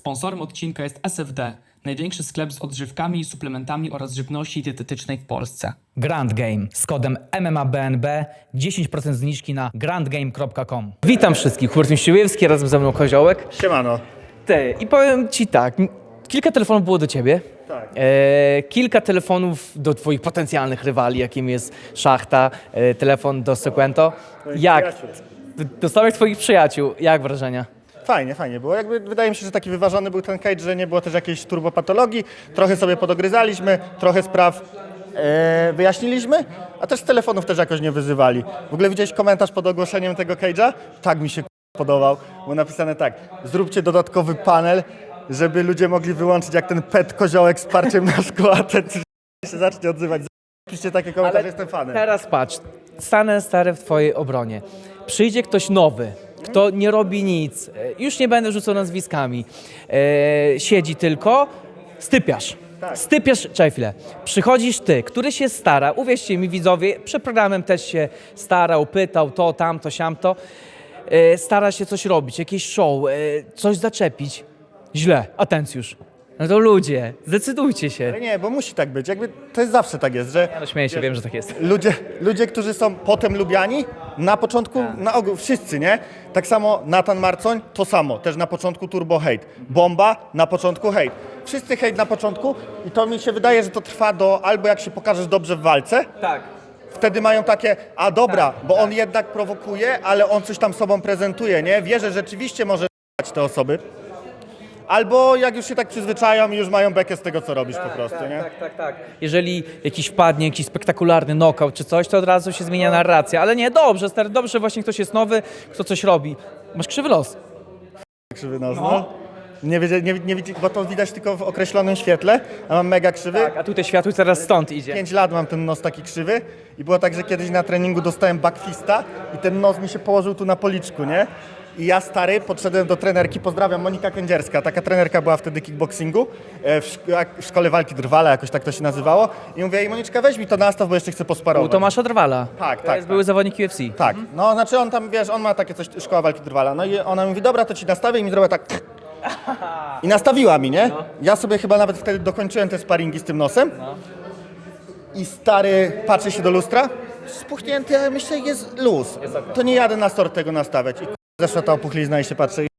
Sponsorem odcinka jest SFD, największy sklep z odżywkami, suplementami oraz żywności dietetycznej w Polsce. Grand Game z kodem MMABNB 10% zniżki na grandgame.com. Witam wszystkich, Hubert Miściłewski, razem ze mną Koziołek. Siemano. Ty, i powiem Ci tak, kilka telefonów było do Ciebie. Tak. E, kilka telefonów do Twoich potencjalnych rywali, jakim jest Szachta, e, telefon do Sequento. Jak? przyjaciół. D- Do samych Twoich przyjaciół, jak wrażenia? Fajnie, fajnie było. Jakby wydaje mi się, że taki wyważony był ten cage, że nie było też jakiejś turbopatologii. Trochę sobie podogryzaliśmy, trochę spraw e, wyjaśniliśmy, a też z telefonów też jakoś nie wyzywali. W ogóle widziałeś komentarz pod ogłoszeniem tego cage'a? Tak mi się podobał. Było napisane tak, zróbcie dodatkowy panel, żeby ludzie mogli wyłączyć jak ten pet koziołek z parciem na szkło, a ten się zacznie odzywać. Piszcie takie komentarze, jestem fanem. Teraz patrz, stanę stary w Twojej obronie. Przyjdzie ktoś nowy, kto nie robi nic, e, już nie będę rzucał nazwiskami, e, siedzi tylko, stypiasz. Tak. Stypiasz, czekaj chwilę, przychodzisz ty, który się stara, uwierzcie mi widzowie, przed programem też się starał, pytał to, tamto, siamto, e, stara się coś robić, jakieś show, e, coś zaczepić, źle, atencjusz. No to ludzie, zdecydujcie się. Ale nie, bo musi tak być. Jakby to jest zawsze tak jest, że No śmieję się, wiem, że tak jest. ludzie, ludzie, którzy są potem lubiani, na początku, na ogół, wszyscy, nie? Tak samo Nathan Marcoń, to samo, też na początku turbo hate. Bomba, na początku hate. Wszyscy hate na początku i to mi się wydaje, że to trwa do albo jak się pokażesz dobrze w walce, Tak. wtedy mają takie, a dobra, bo on jednak prowokuje, ale on coś tam sobą prezentuje, nie? Wie, że rzeczywiście może te osoby. Albo jak już się tak przyzwyczają i już mają bekę z tego, co robisz po prostu, nie? Tak, tak, tak. Jeżeli jakiś wpadnie, jakiś spektakularny knockout czy coś, to od razu się zmienia narracja. Ale nie, dobrze, stary, dobrze, że właśnie ktoś jest nowy, kto coś robi. Masz krzywy los. Krzywy nos, no. Nie, wiedzie, nie, nie widzi, bo to widać tylko w określonym świetle, a mam mega krzywy. Tak, a tutaj światło teraz stąd idzie. 5 lat mam ten nos taki krzywy i było tak, że kiedyś na treningu dostałem backfista i ten nos mi się położył tu na policzku, nie? I ja stary podszedłem do trenerki, pozdrawiam, Monika Kędzierska, taka trenerka była wtedy kickboxingu, e, w, szk- w szkole walki drwala, jakoś tak to się nazywało. I mówię, ej Moniczka weź mi to nastaw, bo jeszcze chcę U posparować. Tomasza Drwala. Tak, To tak, jest tak. były zawodnik UFC. Tak, no znaczy on tam, wiesz, on ma takie coś, szkoła walki drwala, no i ona mówi, dobra, to ci nastawię i mi zrobiła tak... I nastawiła mi, nie? Ja sobie chyba nawet wtedy dokończyłem te sparingi z tym nosem. I stary, patrzę się do lustra, spuchnięty, ale myślę, jest luz. To nie jadę na stort tego nastawiać. I zeszła ta opuchlizna i się patrzę. i-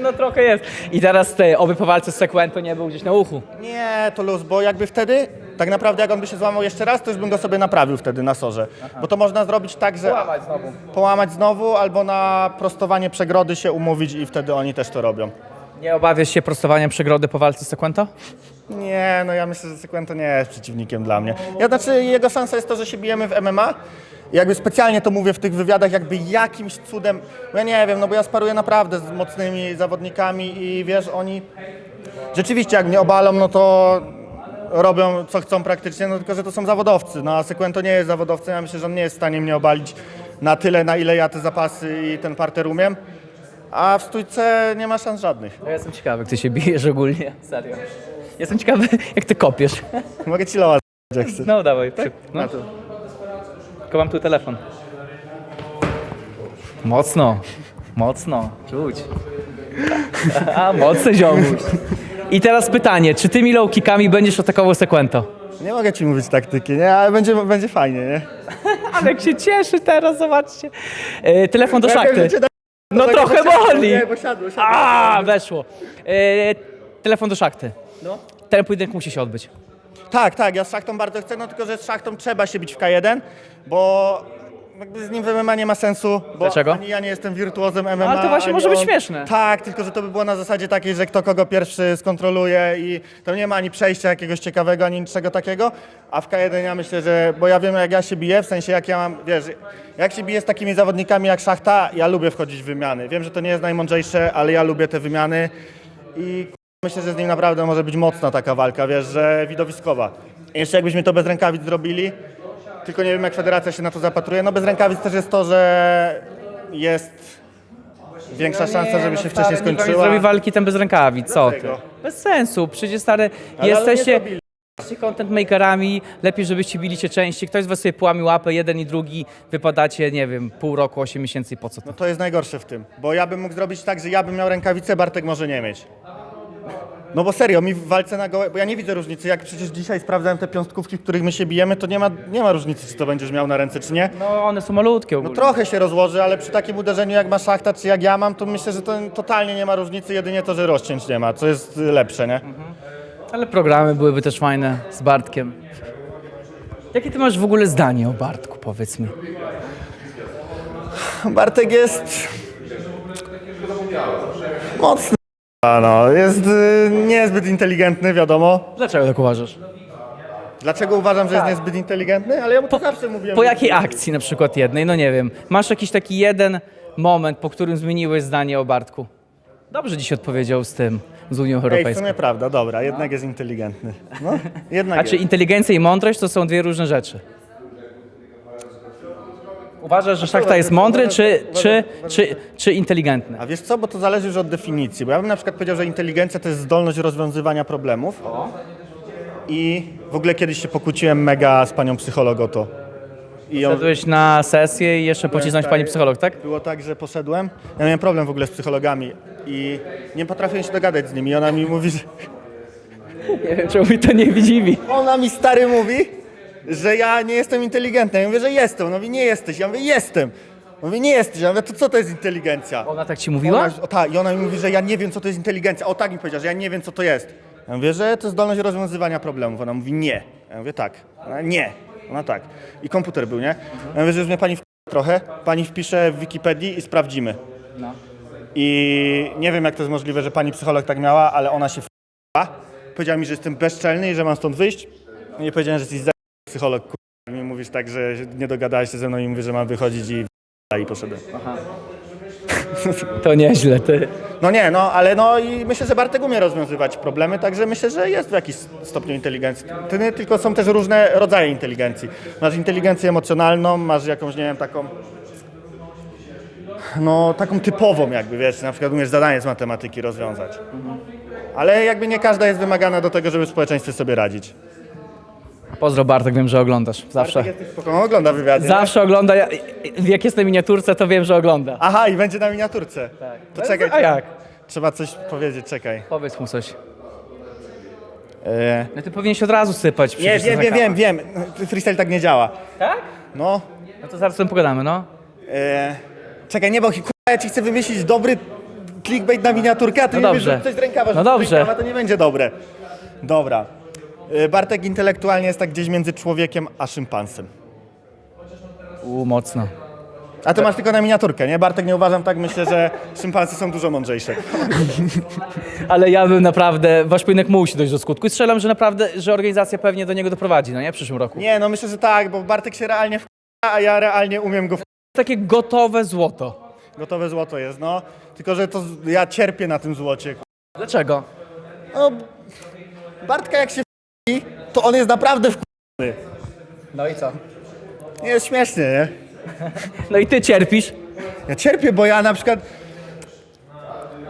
No trochę jest. I teraz ty, oby po walce z Sequento nie był gdzieś na uchu. Nie, to luz, bo jakby wtedy, tak naprawdę jak on by się złamał jeszcze raz, to już bym go sobie naprawił wtedy na sorze. Bo to można zrobić tak, że... znowu. Połamać znowu, albo na prostowanie przegrody się umówić i wtedy oni też to robią. Nie obawiasz się prostowania przegrody po walce z Sequento? Nie, no ja myślę, że Sequento nie jest przeciwnikiem dla mnie. Ja znaczy, jego szansa jest to, że się bijemy w MMA. I jakby specjalnie to mówię w tych wywiadach, jakby jakimś cudem, ja nie wiem, no bo ja sparuję naprawdę z mocnymi zawodnikami i wiesz, oni rzeczywiście jak mnie obalą, no to robią co chcą praktycznie, no tylko, że to są zawodowcy, no a Sequento nie jest zawodowcem, ja myślę, że on nie jest w stanie mnie obalić na tyle, na ile ja te zapasy i ten parter umiem. A w stójce nie ma szans żadnych. Ja jestem ciekawy, jak ty się bijesz ogólnie. Serio. Jestem ciekawy, jak ty kopiesz. Mogę ci loła jak chcesz. No dawaj, tak? No. Na to. Tylko mam tu telefon. Mocno, mocno, czuć. A, mocny ziomuś. I teraz pytanie, czy tymi low kickami będziesz atakował Sequento? Nie mogę ci mówić taktyki, nie? Ale będzie, będzie fajnie, nie? Ale jak się cieszy teraz, zobaczcie. E, telefon do szachty. Będzie da- No tak, trochę boli. A, weszło. E, telefon do szachty. No. Ten pojedynek musi się odbyć. Tak, tak, ja z szachtą bardzo chcę, no tylko, że z szachtą trzeba się bić w K1, bo jakby z nim w MMA nie ma sensu, bo Dlaczego? ani ja nie jestem wirtuozem MMA. Ale to właśnie ani może być śmieszne. Tak, tylko że to by było na zasadzie takiej, że kto kogo pierwszy skontroluje i tam nie ma ani przejścia jakiegoś ciekawego, ani niczego takiego, a w K1 ja myślę, że, bo ja wiem jak ja się biję, w sensie jak ja mam, wiesz, jak się biję z takimi zawodnikami jak Szachta, ja lubię wchodzić w wymiany. Wiem, że to nie jest najmądrzejsze, ale ja lubię te wymiany i Myślę, że z nim naprawdę może być mocna taka walka, wiesz, że widowiskowa. Jeszcze jakbyśmy to bez rękawic zrobili, tylko nie wiem jak federacja się na to zapatruje. No bez rękawic też jest to, że jest większa szansa, żeby się wcześniej Nie skończyła. zrobi walki ten bez rękawi, co ty? Dlaczego? Bez sensu, przecież stary, Ale- ale nie jesteście... zrobili. Jesteście content makerami, lepiej żebyście bili się częściej. Ktoś z was sobie połami łapę, jeden i drugi, wypadacie, nie wiem, pół roku, 8 miesięcy i po co to? No to jest najgorsze w tym, bo ja bym mógł zrobić tak, że ja bym miał rękawice, Bartek może nie mieć. No bo serio, mi w walce na gołe, bo ja nie widzę różnicy, jak przecież dzisiaj sprawdzałem te piąstkówki, w których my się bijemy, to nie ma, nie ma różnicy, czy to będziesz miał na ręce, czy nie. No one są malutkie No ogólnie. trochę się rozłoży, ale przy takim uderzeniu jak ma szachta, czy jak ja mam, to myślę, że to totalnie nie ma różnicy, jedynie to, że rozcięć nie ma, co jest lepsze, nie? Ale programy byłyby też fajne z Bartkiem. Jakie ty masz w ogóle zdanie o Bartku, powiedz mi? Bartek jest mocny. A no, jest y, niezbyt inteligentny, wiadomo. Dlaczego tak uważasz? Dlaczego uważam, że jest niezbyt inteligentny? Ale ja mu to zawsze mówiłem. Po że- jakiej akcji na przykład jednej? No nie wiem. Masz jakiś taki jeden moment, po którym zmieniłeś zdanie o Bartku? Dobrze dziś odpowiedział z tym, z Unią Ej, w Europejską. sumie prawda, dobra, jednak jest inteligentny. No, jednak A czy jest. inteligencja i mądrość to są dwie różne rzeczy? Uważasz, że szachta jest mądry, czy, czy, czy, czy inteligentny? A wiesz co, bo to zależy już od definicji, bo ja bym na przykład powiedział, że inteligencja to jest zdolność rozwiązywania problemów. I w ogóle kiedyś się pokłóciłem mega z panią psycholog o to. I ją, na sesję i jeszcze pocisnąć pani psycholog, tak? Było tak, że poszedłem, ja miałem problem w ogóle z psychologami i nie potrafiłem się dogadać z nimi. Ona mi mówi, że... Nie wiem, czemu mi to nie widzi. Ona mi stary mówi, że ja nie jestem inteligentny. Ja mówię, że jestem. Ona mówi, nie jesteś. Ja mówię, jestem. Mówi, nie jesteś. Ja mówię, to co to jest inteligencja? Ona tak ci mówiła? Ona, o, tak, i ona mi mówi, że ja nie wiem, co to jest inteligencja. O tak mi powiedziała, że ja nie wiem, co to jest. Ja mówię, że to jest zdolność rozwiązywania problemów. Ona mówi, nie. Ja mówię, tak. Ona, nie. Ona tak. I komputer był, nie? Ja mówię, że już mnie pani w trochę. Pani wpisze w Wikipedii i sprawdzimy. No. I nie wiem, jak to jest możliwe, że pani psycholog tak miała, ale ona się f***a. Powiedziała mi, że jestem bezczelny i że mam stąd wyjść. I powiedziałem, że jesteś za psycholog. Mi mówisz tak, że nie dogadałeś się ze mną i mówisz, że mam wychodzić i i poszedłem. To nieźle, ty. No nie, no ale no i myślę, że Bartek umie rozwiązywać problemy, także myślę, że jest w jakiś stopniu inteligencji. To nie tylko są też różne rodzaje inteligencji. Masz inteligencję emocjonalną, masz jakąś, nie wiem, taką no taką typową jakby, wiesz, na przykład umiesz zadanie z matematyki rozwiązać. Ale jakby nie każda jest wymagana do tego, żeby w społeczeństwie sobie radzić. Pozdro Bartek, wiem, że oglądasz. Zawsze. Spoko, ogląda wywiady. nie? Zawsze ogląda. Ja, jak jest na miniaturce, to wiem, że ogląda. Aha, i będzie na miniaturce. Tak. To czekaj. A jak? Trzeba coś powiedzieć, czekaj. Powiedz mu coś. E... No ty powinieneś od razu sypać. Nie, przecież wiem, wiem, wiem, wiem. Freestyle tak nie działa. Tak? No, No to zaraz o tym pogadamy, no. E, czekaj, nie, bo kurwa, ja ci chcę wymyślić dobry clickbait na miniaturkę, a ty No dobrze. coś z rękawa, No że coś z dobrze. rękawa, to nie będzie dobre. Dobra. E, Bartek intelektualnie jest tak gdzieś między człowiekiem a szympansem. U, mocno. A to masz tylko na miniaturkę, nie? Bartek nie uważam tak, myślę, że szympansy są dużo mądrzejsze. Ale ja bym naprawdę, wasz pojedynek musi dojść do skutku i strzelam, że naprawdę, że organizacja pewnie do niego doprowadzi, no nie? W przyszłym roku. Nie, no myślę, że tak, bo Bartek się realnie w a ja realnie umiem go w Takie gotowe złoto. Gotowe złoto jest, no. Tylko, że to z- ja cierpię na tym złocie. Dlaczego? No, Bartka jak się to on jest naprawdę w No i co? Nie jest śmiesznie, nie? No i ty cierpisz. Ja cierpię, bo ja na przykład.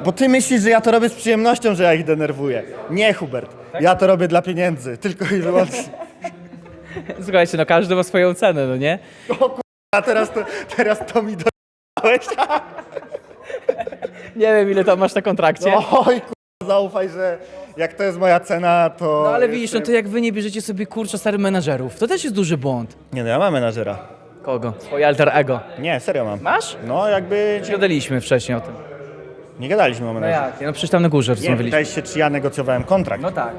Bo ty myślisz, że ja to robię z przyjemnością, że ja ich denerwuję. Nie, Hubert. Ja to robię dla pieniędzy, tylko i wyłącznie. Słuchajcie, no każdy ma swoją cenę, no nie? A teraz to, teraz to mi dodałeś. Nie wiem, ile tam masz na kontrakcie. Oj, kurwa, zaufaj, że jak to jest moja cena, to. No ale widzisz, no to jak wy nie bierzecie sobie kurczę stary menadżerów, to też jest duży błąd. Nie, no ja mam menadżera. Kogo? Swoje alter ego. Nie, serio mam. Masz? No, jakby. Gadaliśmy wcześniej o tym. Nie gadaliśmy o menadżerze. jak? No przecież tam na górze Nie, rozmawialiśmy. pytałeś się, czy ja negocjowałem kontrakt. No tak.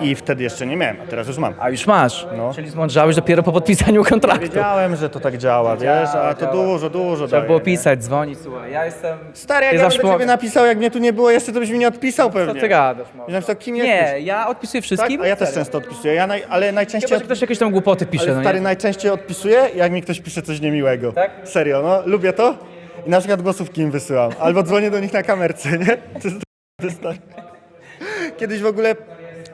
I wtedy jeszcze nie miałem, a teraz już mam. A już masz. No. Czyli zmądrzałeś dopiero po podpisaniu kontraktu. Wiedziałem, że to tak działa, wiesz, a to działa. dużo, dużo Trzeba daje, było nie? pisać, dzwonić, słuchaj, ja jestem... Stary, jak ja zawsze bym do ciebie pomogę. napisał, jak mnie tu nie było jeszcze, to byś mi nie odpisał pewnie. Co ty gadasz, Byś napisał, kim Nie, jesteś. ja odpisuję Tak? wszystkim. A ja też często odpisuję, ja naj, ale najczęściej, Chyba, że ktoś jakieś tam głupoty pisze, ale no stary, nie? najczęściej odpisuję, jak mi ktoś pisze coś niemiłego. Tak? Serio, no, lubię to. I na przykład głosówki im wysyłam. Albo dzwonię do nich na kamerce, nie? To jest, to jest tak. Kiedyś w ogóle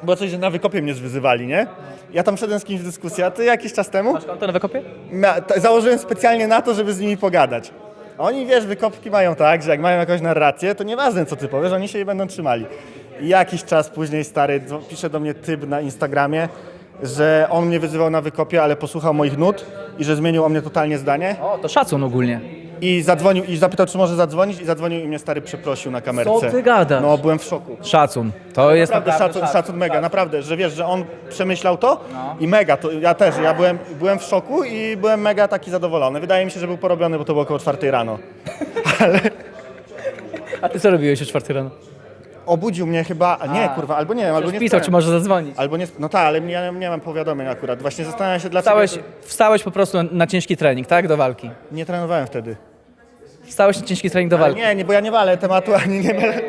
było coś, że na wykopie mnie zwyzywali, nie? Ja tam szedłem z kimś w dyskusję, a ty jakiś czas temu Masz konto na wykopie? Mia- t- założyłem specjalnie na to, żeby z nimi pogadać. A Oni, wiesz, wykopki mają tak, że jak mają jakąś narrację, to nieważne co ty powiesz, oni się jej będą trzymali. I jakiś czas później stary dzwo- pisze do mnie typ na Instagramie, że on mnie wyzywał na wykopie, ale posłuchał moich nut i że zmienił o mnie totalnie zdanie. O, to szacun ogólnie. I zadzwonił i zapytał, czy może zadzwonić i zadzwonił i mnie stary przeprosił na kamerce. Co ty gadasz? No, byłem w szoku. Szacun. To jest Naprawdę szacun, szacun mega, naprawdę, że wiesz, że on przemyślał to i mega, to ja też, ja byłem, byłem w szoku i byłem mega taki zadowolony. Wydaje mi się, że był porobiony, bo to było około czwartej rano. A ty co robiłeś o czwartej rano? Obudził mnie chyba, a nie kurwa, albo nie wiem, albo nie Pisał, spałem. czy może zadzwonić. Albo nie, no tak, ale nie, nie mam powiadomień akurat. Właśnie zastanawiam się dlaczego. Wstałeś, wstałeś po prostu na ciężki trening, tak? Do walki. Nie trenowałem wtedy. Wstałeś na ciężki trening do walki. Nie, nie, bo ja nie walę tematu, ani nie mylę.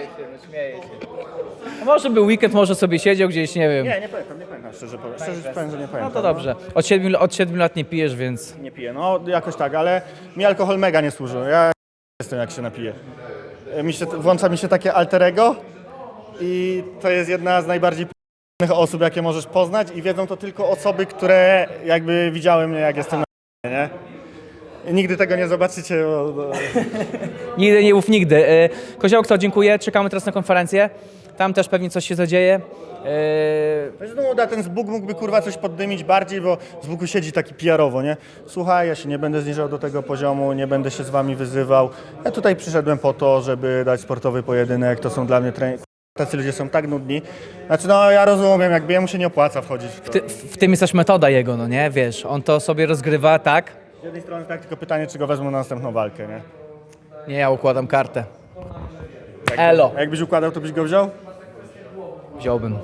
A Może był weekend, może sobie siedział gdzieś, nie wiem. Nie, nie pamiętam, nie pamiętam, szczerze powiem. Szczerze powiem, że nie pamiętam. No to dobrze. Od 7, od 7 lat nie pijesz, więc Nie piję, no jakoś tak, ale mi alkohol mega nie służy. Ja jestem jak się napiję. Mi się, włącza mi się takie alterego i to jest jedna z najbardziej p***nych osób, jakie możesz poznać i wiedzą to tylko osoby, które jakby widziały mnie, jak jestem na nie? Nigdy tego nie zobaczycie, bo, bo nigdy nie mów nigdy. E, Koziołek, to dziękuję. Czekamy teraz na konferencję. Tam też pewnie coś się zadzieje. E, To jest nuda, ten z Bóg mógłby kurwa coś poddymić bardziej, bo z Bugu siedzi taki PR-owo, nie? Słuchaj, ja się nie będę zniżał do tego poziomu, nie będę się z wami wyzywał. Ja tutaj przyszedłem po to, żeby dać sportowy pojedynek, to są dla mnie trening. Tacy ludzie są tak nudni. Znaczy no ja rozumiem, jakby jemu się nie opłaca wchodzić w to. Ty, w tym jest też metoda jego, no nie? Wiesz, on to sobie rozgrywa, tak? Z jednej strony tak, tylko pytanie, czy go wezmą na następną walkę, nie? Nie, ja układam kartę. Elo. A jakbyś układał, to byś go wziął? Wziąłbym.